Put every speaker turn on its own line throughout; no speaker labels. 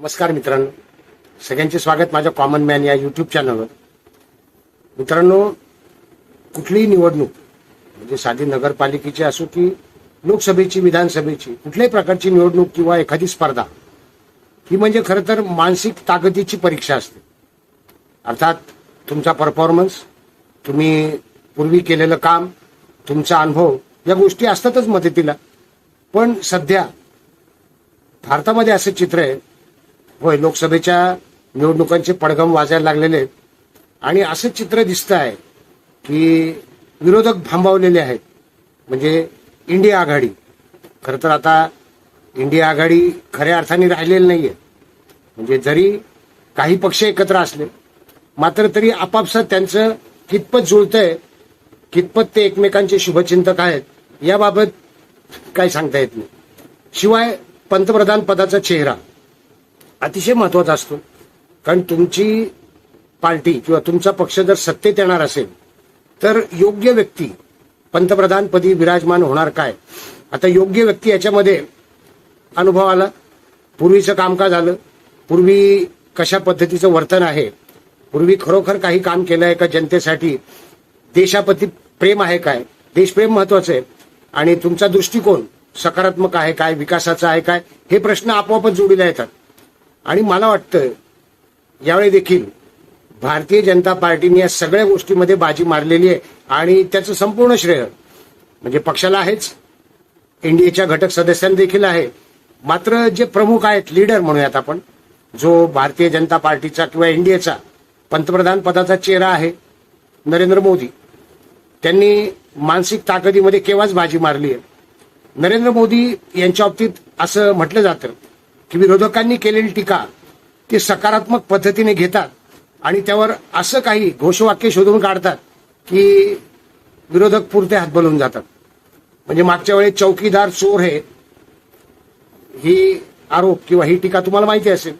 नमस्कार मित्रांनो. सगळ्यांचे स्वागत माझ्या कॉमन मॅन या युट्यूब चॅनलवर मित्रांनो कुठलीही निवडणूक म्हणजे साधी नगरपालिकेची असो की लोकसभेची विधानसभेची कुठल्याही प्रकारची निवडणूक किंवा एखादी स्पर्धा ही म्हणजे खरं तर मानसिक ताकदीची परीक्षा असते. अर्थात तुमचा परफॉर्मन्स तुम्ही पूर्वी केलेलं काम तुमचा अनुभव या गोष्टी असतातच मदतीला. पण सध्या भारतामध्ये असं चित्र आहे होय लोकसभेच्या निवडणुकांचे पडघम वाजायला लागलेले आहेत. आणि असं चित्र दिसतं आहे की विरोधक भांबावलेले आहेत. म्हणजे इंडिया आघाडी. खरं तर आता इंडिया आघाडी खऱ्या अर्थाने राहिलेली आहे म्हणजे जरी काही पक्ष एकत्र असले मात्र तरी आपापसात त्यांचं कितपत जुळतंय कितपत ते एकमेकांचे शुभचिंतक आहेत याबाबत काही सांगता येत नाही. शिवाय पंतप्रधान पदाचा चेहरा. अतिशय महत्त्वाचा असतो. कारण तुमची पार्टी किंवा तुमचा पक्ष जर सत्तेत येणार असेल तर योग्य व्यक्ती पंतप्रधानपदी विराजमान होणार काय? आता योग्य व्यक्ती याच्यामध्ये अनुभव आला. पूर्वीचं कामकाज आलं. पूर्वी कशा पद्धतीचं वर्तन आहे? पूर्वी खरोखर काही काम केलं आहे का जनतेसाठी? देशाप्रती प्रेम आहे काय? देशप्रेम महत्वाचं आहे. आणि तुमचा दृष्टिकोन सकारात्मक आहे काय? विकासाचा आहे काय? हे प्रश्न आपोआपच जोडीला येतात. आणि मला वाटतं यावेळी देखील भारतीय जनता पार्टीने या सगळ्या गोष्टीमध्ये बाजी मारलेली आहे आणि त्याचं संपूर्ण श्रेय म्हणजे पक्षाला आहेच. एनडीएच्या घटक सदस्यांना देखील आहे. मात्र जे प्रमुख आहेत लीडर म्हणूयात आपण जो भारतीय जनता पार्टीचा किंवा एनडीएचा पंतप्रधान पदाचा चेहरा आहे नरेंद्र मोदी. त्यांनी मानसिक ताकदीमध्ये केव्हाच बाजी मारली आहे? नरेंद्र मोदी यांच्या बाबतीत असं म्हटलं जातं की विरोधकांनी केलेली टीका ती सकारात्मक पद्धतीने घेतात आणि त्यावर असं काही घोषवाक्य शोधून काढतात की विरोधक पुरते हात बलवून जातात. म्हणजे मागच्या वेळेस चौकीदार चोर हे ही आरोप किंवा ही टीका तुम्हाला माहिती असेल.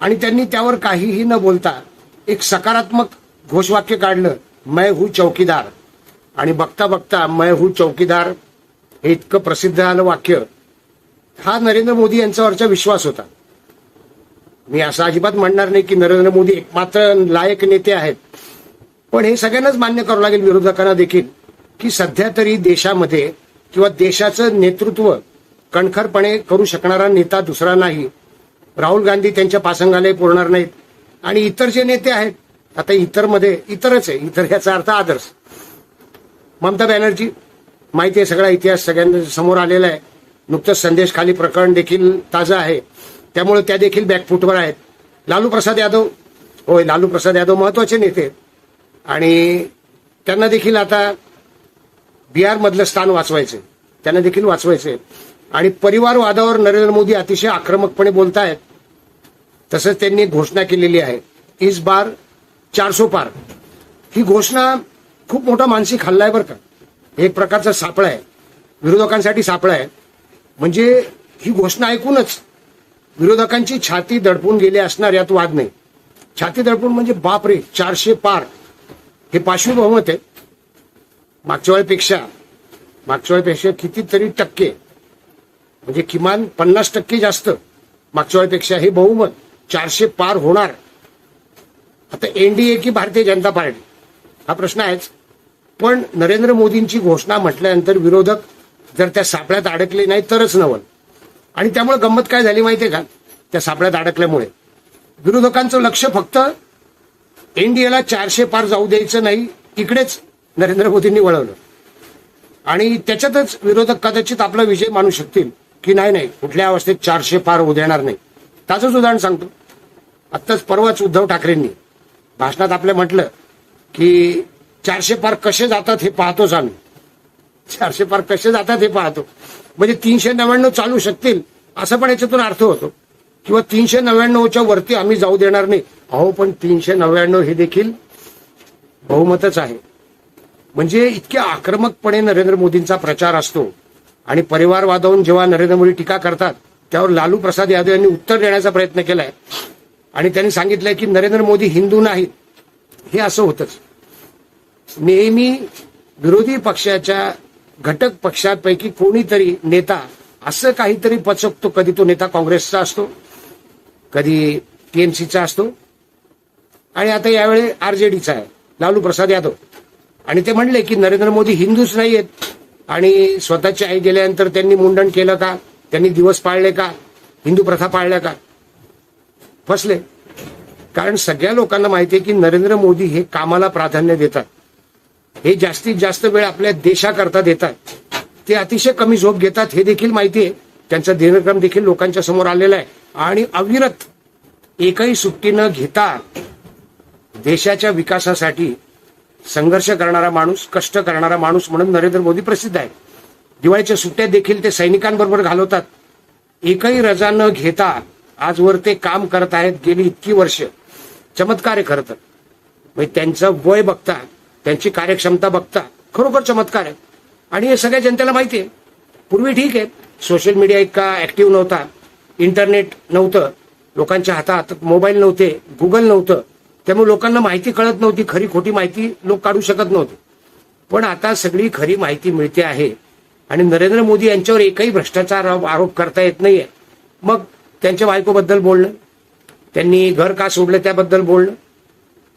आणि त्यांनी त्यावर काहीही न बोलता एक सकारात्मक घोषवाक्य काढलं मैं हू चौकीदार. आणि बघता बघता मैं हू चौकीदार हे इतकं प्रसिद्ध झालं वाक्य. हा नरेंद्र मोदी यांच्यावरचा विश्वास होता. मी असं अजिबात म्हणणार नाही की नरेंद्र मोदी एकमात्र लायक नेते आहेत. पण हे सगळ्यांनाच मान्य करावं लागेल विरोधकांना देखील की सध्या तरी देशामध्ये किंवा देशाचं नेतृत्व कणखरपणे करू शकणारा नेता दुसरा नाही. राहुल गांधी त्यांच्या पासंगालाही पुरणार नाहीत. आणि इतर जे नेते आहेत आता इतरमध्ये इतरच आहे इतर याचा अर्थ आदर्श. ममता बॅनर्जी माहिती आहे सगळा इतिहास सगळ्यांना समोर आलेला आहे. नुकतंच संदेश खाली प्रकरण देखील ताजं आहे. त्यामुळे त्या देखील बॅकफुटवर आहेत. लालू प्रसाद यादव होय लालू प्रसाद यादव महत्त्वाचे नेते आणि त्यांना देखील आता बिहारमधलं स्थान वाचवायचे त्यांना देखील वाचवायचे आणि परिवारवादावर नरेंद्र मोदी अतिशय आक्रमकपणे बोलत आहेत तसंच त्यांनी घोषणा केलेली आहे. इस बार चारसो पार. ही घोषणा खूप मोठा मानसिक हल्ला आहे बरं का. एक प्रकारचा सापळा आहे. विरोधकांसाठी सापळा आहे. म्हणजे ही घोषणा ऐकूनच विरोधकांची छाती दडपून गेली असणार यात वाद नाही. छाती दडपून म्हणजे बापरे चारशे पार. हे पाचवी बहुमत आहे. मागच्या वेळेपेक्षा मागच्या वेळेपेक्षा कितीतरी टक्के म्हणजे किमान पन्नास टक्के जास्त मागच्या वेळेपेक्षा हे बहुमत चारशे पार होणार. आता एनडीए की भारतीय जनता पार्टी? हा प्रश्न आहेच. पण नरेंद्र मोदींची घोषणा म्हटल्यानंतर विरोधक जर त्या सापळ्यात अडकले नाही तरच नवल. आणि त्यामुळे गंमत काय झाली माहितीये का? त्या सापळ्यात अडकल्यामुळे. विरोधकांचं लक्ष फक्त एनडीएला चारशे पार जाऊ द्यायचं नाही इकडेच नरेंद्र मोदींनी वळवलं. आणि त्याच्यातच विरोधक कदाचित आपला विजय मानू शकतील की नाही नाही कुठल्या अवस्थेत चारशे पार होऊ देणार नाही. त्याचंच उदाहरण सांगतो. आत्ताच परवाच उद्धव ठाकरेंनी भाषणात आपल्या म्हटलं की चारशे पार कसे जातात हे पाहतोच आम्ही. चारशे पार कसे जातात हे पाहतो. म्हणजे तीनशे नव्याण्णव चालू शकतील असं पण याच्यातून अर्थ होतो. किंवा तीनशे नव्याण्णवच्या वरती आम्ही जाऊ देणार नाही. अहो पण तीनशे नव्याण्णव हे देखील बहुमतच आहे. म्हणजे इतक्या आक्रमकपणे नरेंद्र मोदींचा प्रचार असतो आणि परिवारवादावरून जेव्हा नरेंद्र मोदी टीका करतात त्यावर लालू प्रसाद यादव यांनी उत्तर देण्याचा प्रयत्न केलाय. आणि त्यांनी सांगितलंय की नरेंद्र मोदी हिंदू नाहीत. हे असं होतच. नेहमी विरोधी पक्षाच्या घटक पक्षांपैकी कोणीतरी नेता असं काहीतरी पचकतो. कधी तो नेता काँग्रेसचा असतो कधी टीएमसीचा असतो. आणि आता यावेळी आरजेडीचा आहे लालू प्रसाद यादव. आणि ते म्हणले की नरेंद्र मोदी हिंदूच नाही आहेत आणि स्वतःची आई गेल्यानंतर त्यांनी मुंडन केलं का? त्यांनी दिवस पाळले का? हिंदू प्रथा पाळल्या का? फसले. कारण सगळ्या लोकांना माहिती आहे की नरेंद्र मोदी हे कामाला प्राधान्य देतात. हे जास्तीत जास्त वेळ आपल्या देशाकरता देतात. ते अतिशय कमी झोप घेतात हे देखील माहिती आहे. त्यांचा दिनक्रम देखील लोकांच्या समोर आलेला आहे. आणि अविरत एकही सुट्टी न घेता देशाच्या विकासासाठी संघर्ष करणारा माणूस कष्ट करणारा माणूस म्हणून नरेंद्र मोदी प्रसिद्ध आहे. दिवाळीच्या सुट्ट्या देखील ते सैनिकांबरोबर घालवतात. एकही रजा न घेता आजवर ते काम करत आहेत गेली इतकी वर्ष. चमत्कार आहे खरं तर. म्हणजे त्यांचं वय बघता त्यांची कार्यक्षमता बघता. खरोखर चमत्कार आहे आणि हे सगळ्या जनतेला माहिती आहे. पूर्वी ठीक आहे. सोशल मीडिया इतका ऍक्टिव्ह नव्हता. इंटरनेट नव्हतं. लोकांच्या हातात मोबाईल नव्हते. गुगल नव्हतं. त्यामुळे लोकांना माहिती कळत नव्हती. खरी खोटी माहिती लोक काढू शकत नव्हते. पण आता सगळी खरी माहिती मिळते आहे. आणि नरेंद्र मोदी यांच्यावर एकही भ्रष्टाचार आरोप करता येत नाहीये. मग त्यांच्या बायकोबद्दल बोलणं? त्यांनी घर का सोडलं त्याबद्दल बोलणं?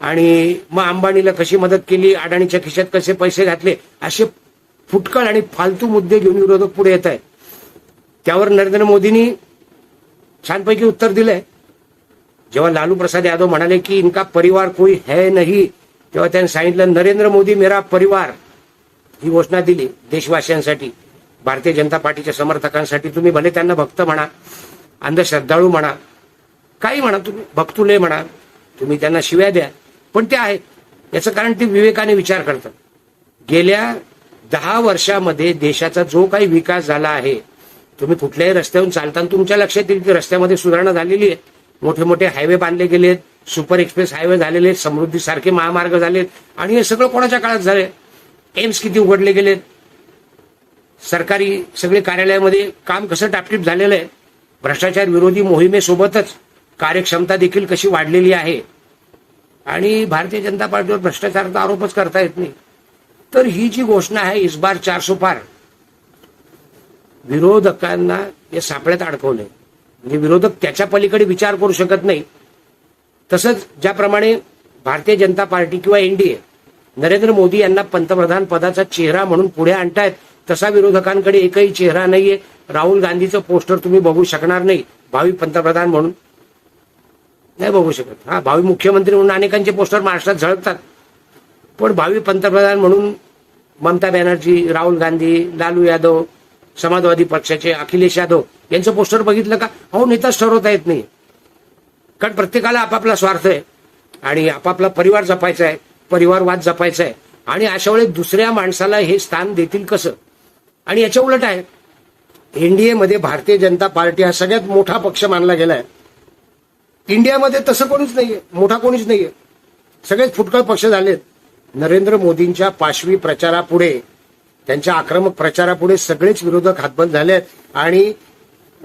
आणि मग अंबानीला कशी मदत केली? अडाणीच्या खिशात कसे पैसे घातले? असे फुटकळ आणि फालतू मुद्दे घेऊन विरोधक पुढे येत आहेत. त्यावर नरेंद्र मोदींनी छानपैकी उत्तर दिलंय. जेव्हा लालू प्रसाद यादव म्हणाले की इनका परिवार कोई है नाही तेव्हा त्यांनी सांगितलं नरेंद्र मोदी मेरा परिवार ही घोषणा दिली देशवासियांसाठी. भारतीय जनता पार्टीच्या समर्थकांसाठी तुम्ही भले त्यांना भक्त म्हणा अंधश्रद्धाळू म्हणा काही म्हणा तुम्ही भक्तुले म्हणा तुम्ही त्यांना शिव्या द्या. पण ते आहे याचं कारण ते विवेकाने विचार करतात. गेल्या दहा वर्षामध्ये देशाचा जो काही विकास झाला आहे तुम्ही कुठल्याही रस्त्यावरून चालताना तुमच्या लक्षात येईल की रस्त्यामध्ये सुधारणा झालेली आहे मोठे मोठे हायवे बांधले गेलेत सुपर एक्सप्रेस हायवे झालेले आहेत समृद्धीसारखे महामार्ग झालेत आणि हे सगळं कोणाच्या काळात झाले एम्स किती उघडले गेलेत? सरकारी सगळे कार्यालयामध्ये काम कसं टापटीप झालेलं आहे? भ्रष्टाचार विरोधी मोहिमेसोबतच कार्यक्षमता देखील कशी वाढलेली आहे? आणि भारतीय जनता पार्टीवर भ्रष्टाचाराचा आरोपच करता येत नाही. तर ही जी घोषणा आहे इस बार चार सुपार विरोधकांना या सापळ्यात अडकवलंय. म्हणजे विरोधक त्याच्या पलीकडे विचार करू शकत नाही. तसंच ज्याप्रमाणे भारतीय जनता पार्टी किंवा एनडीए नरेंद्र मोदी यांना पंतप्रधान पदाचा चेहरा म्हणून पुढे आणतायत तसा विरोधकांकडे एकही चेहरा नाहीये. राहुल गांधीचं पोस्टर तुम्ही बघू शकणार नाही भावी पंतप्रधान म्हणून. नाही बघू शकत. हा भावी मुख्यमंत्री म्हणून अनेकांचे पोस्टर महाराष्ट्रात झळकतात. पण भावी पंतप्रधान म्हणून ममता बॅनर्जी राहुल गांधी लालू यादव समाजवादी पक्षाचे अखिलेश यादव यांचं पोस्टर बघितलं का? अहो नेताच ठरवता येत नाही. कारण प्रत्येकाला आपापला स्वार्थ आहे आणि आपापला परिवार जपायचा आहे परिवारवाद जपायचा आहे. आणि अशा वेळेस दुसऱ्या माणसाला हे स्थान देतील कसं? आणि याच्या उलट आहे एनडीए मध्ये भारतीय जनता पार्टी हा सगळ्यात मोठा पक्ष मानला गेलाय. इंडियामध्ये तसं कोणीच नाहीये मोठा कोणीच नाहीये. सगळेच फुटकळ पक्ष झालेत. नरेंद्र मोदींच्या पाशवी प्रचारापुढे त्यांच्या आक्रमक प्रचारापुढे सगळेच विरोधक हातबल झालेत. आणि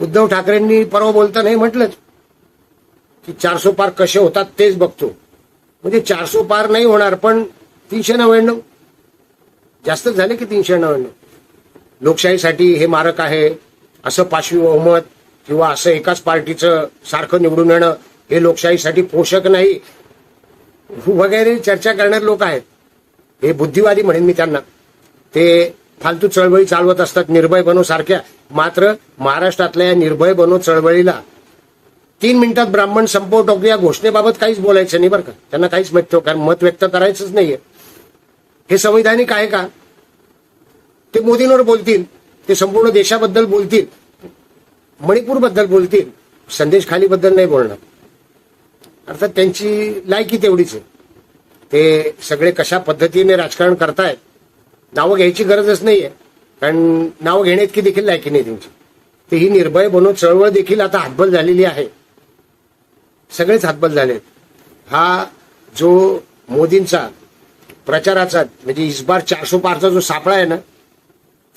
उद्धव ठाकरेंनी परवा बोलताना म्हटलंच की चारसो पार कसे होतात तेच बघतो. म्हणजे चारसो पार नाही होणार पण तीनशे नव्याण्णव. जास्तच झाले की तीनशे नव्याण्णव. लोकशाहीसाठी हे मारक आहे. असं पाशवी बहुमत किंवा असं एकाच पार्टीचं सारखं निवडून येणं हे लोकशाहीसाठी पोषक नाही. वगैरे चर्चा करणारे लोक आहेत. हे बुद्धिवादी म्हणेन मी त्यांना. ते फालतू चळवळी चालवत असतात निर्भय बनो सारख्या. मात्र महाराष्ट्रातल्या या निर्भय बनो चळवळीला तीन मिनिटात ब्राह्मण संपव टाकू या घोषणेबाबत काहीच बोलायचं नाही बरं का. त्यांना काहीच मत कारण मत व्यक्त करायचंच नाहीये. हे संविधानिक आहे का? ते मोदींवर बोलतील. ते संपूर्ण देशाबद्दल बोलतील. मणिपूरबद्दल बोलतील. संदेश खालीबद्दल नाही बोलणार. अर्थात त्यांची लायकी तेवढीच आहे. ते सगळे कशा पद्धतीने राजकारण करतायत नावं घ्यायची गरजच नाहीये. कारण नावं घेण्यात की देखील लायकी नाही त्यांची. ते ही निर्भय बनून चळवळ देखील आता हातबल झालेली आहे. सगळेच हातबल झाले हा जो मोदींचा प्रचाराचा म्हणजे इस बार चारसो पारचा जो सापळा आहे ना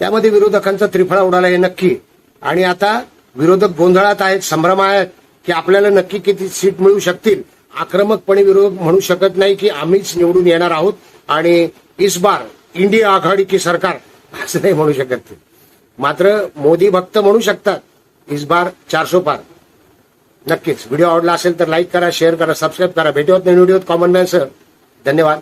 त्यामध्ये विरोधकांचा त्रिफळा उडाला आहे नक्की. आणि आता विरोधक गोंधळात आहेत संभ्रम आहेत. की आपल्याला नक्की किती सीट मिळू शकतील? आक्रमकपणे विरोधक म्हणू शकत नाही की आम्हीच निवडून येणार आहोत आणि इस बार इंडिया आघाडी की सरकार असं नाही म्हणू शकत मात्र मोदी भक्त म्हणू शकतात इस बार चारसो पार. नक्कीच. व्हिडिओ आवडला असेल तर लाईक करा शेअर करा सबस्क्राईब करा. भेटूयात नाही व्हिडिओत. Common man sir. धन्यवाद.